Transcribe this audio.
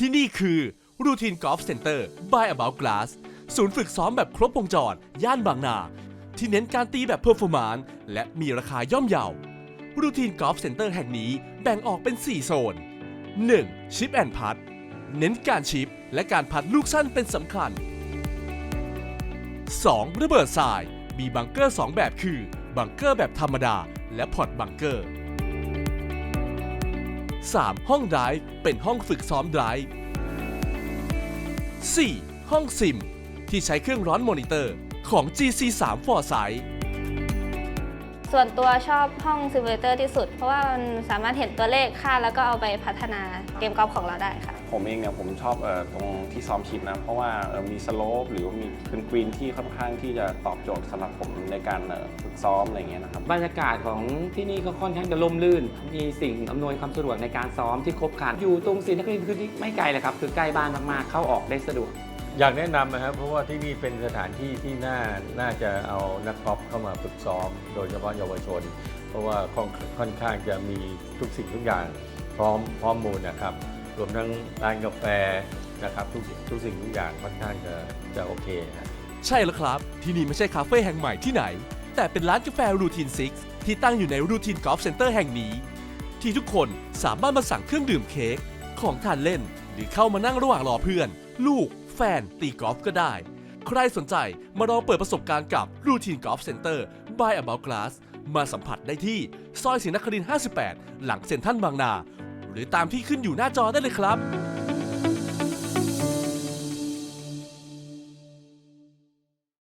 ที่นี่คือรูทีนกอล์ฟเซ็นเตอร์ by About Glass ศูนย์ฝึกซ้อมแบบครบวงจร ย่านบางนา ที่เน้นการตีแบบเพอร์ฟอร์มานซ์และมีราคาย่อมเยารูทีนกอล์ฟเซ็นเตอร์แห่งนี้แบ่งออกเป็น 4 โซน 1. ชิปแอนพัดเน้นการชิปและการพัดลูกสั้นเป็นสำคัญ 2. ระเบิดทราย มีบังเกอร์ 2 แบบคือ บังเกอร์แบบธรรมดา และพอร์ตบังเกอร์ 3. ห้องไดรฟ์เป็นห้องฝึกซ้อมไดรฟ์ 4. ห้องซิม ที่ใช้เครื่องร้อนมอนิเตอร์ของ GC3 Foresight ส่วนตัวชอบห้องซิมูเลเตอร์ที่สุด เพราะว่ามันสามารถเห็นตัวเลขค่าแล้วก็เอาไปพัฒนาเกมกอล์ฟของเราได้ค่ะ ผมเองเนี่ยผมชอบเออตรงที่ซ้อมชิปนะ เพราะว่าเอ่อมีสโลปหรือว่ามีเป็นกรีนที่ค่อนข้างที่จะตอบโจทย์สำหรับผมในการเอ่อฝึกซ้อมอะไรอย่างเงี้ยนะครับ บรรยากาศของที่นี่ก็ค่อนข้างจะร่มรื่น มีสิ่งอำนวยความสะดวกในการซ้อมที่ครบครัน อยู่ตรงศรีนครินทร์คือไม่ไกลเลยครับ คือใกล้บ้านมากๆ เข้าออกได้สะดวก อยากแนะนำนะครับเพราะว่าที่นี่เป็นสถานที่ที่น่าน่าจะเอานักกอล์ฟเข้ามาฝึกซ้อม โดยเฉพาะเยาวชน เพราะว่าค่อนค่อนข้างจะมีทุกสิ่งทุกอย่างพร้อมพร้อมมูลนะครับ รวมทั้งร้านกาแฟนะครับทุกทุกสิ่งทุกอย่างค่อนข้างจะจะโอเคนะใช่แล้วครับ ที่นี่ไม่ใช่คาเฟ่แห่งใหม่ที่ไหน แต่เป็นร้านกาแฟรูทีน6ที่ตั้งอยู่ในรูทีนกอล์ฟเซ็นเตอร์แห่งนี้ ที่ทุกคนสามารถมาสั่งเครื่องดื่มเค้กของทานเล่น หรือเข้ามานั่งระหว่างรอเพื่อน ลูก แฟนตีกอล์ฟก็ได้ ใครสนใจมาลองเปิดประสบการณ์กับรูทีนกอล์ฟเซ็นเตอร์ by About Glass มาสัมผัสได้ที่ ซอยศรีนครินทร์58 หลังเซ็นทรัลบางนา หรือตามที่ขึ้นอยู่หน้าจอได้เลยครับ